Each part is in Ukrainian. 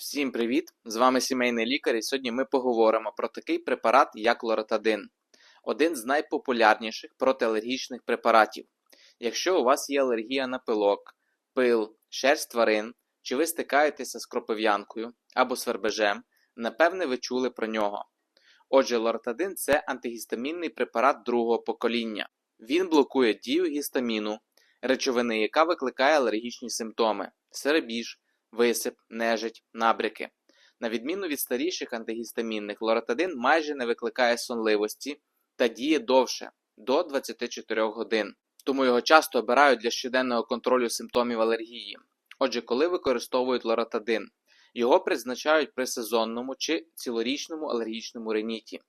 Всім привіт! З вами сімейний лікар, і сьогодні ми поговоримо про такий препарат, як лоратадин. Один з найпопулярніших протиалергічних препаратів. Якщо у вас є алергія на пилок, пил, шерсть тварин, чи ви стикаєтеся з кропив'янкою або свербежем, напевне ви чули про нього. Отже, лоратадин це антигістамінний препарат другого покоління. Він блокує дію гістаміну, речовини, яка викликає алергічні симптоми серебіж, висип, нежить, набряки. На відміну від старіших антигістамінних, лоратадин майже не викликає сонливості та діє довше до 24 годин. Тому його часто обирають для щоденного контролю симптомів алергії. Отже, коли використовують лоратадин, його призначають при сезонному чи цілорічному алергічному реніті,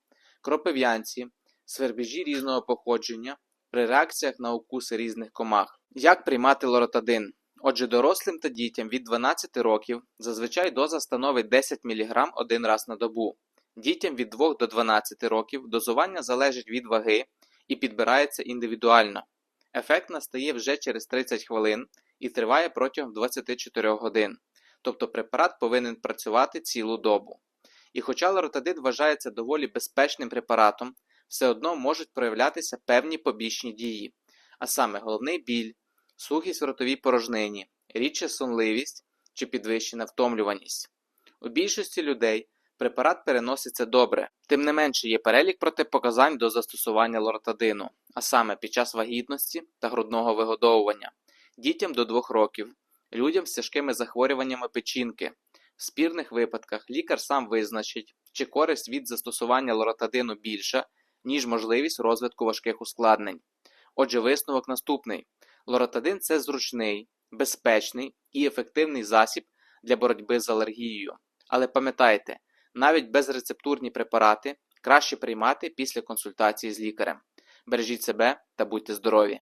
кропив'янці, свербежі різного походження, при реакціях на укуси різних комах. Як приймати лоратадин? Отже, дорослим та дітям від 12 років зазвичай доза становить 10 мг один раз на добу. Дітям від 2 до 12 років дозування залежить від ваги і підбирається індивідуально. Ефект настає вже через 30 хвилин і триває протягом 24 годин, тобто препарат повинен працювати цілу добу. І хоча лоротадин вважається доволі безпечним препаратом, все одно можуть проявлятися певні побічні дії, а саме головний біль, сухість в ротовій порожнині, рідша сонливість чи підвищена втомлюваність. У більшості людей препарат переноситься добре, тим не менше є перелік протипоказань до застосування лоротадину, а саме під час вагітності та грудного вигодовування, дітям до 2 років, людям з тяжкими захворюваннями печінки. В спірних випадках лікар сам визначить, чи користь від застосування лоротадину більша, ніж можливість розвитку важких ускладнень. Отже, висновок наступний. Лоратадин це зручний, безпечний і ефективний засіб для боротьби з алергією. Але пам'ятайте, навіть безрецептурні препарати краще приймати після консультації з лікарем. Бережіть себе та будьте здорові!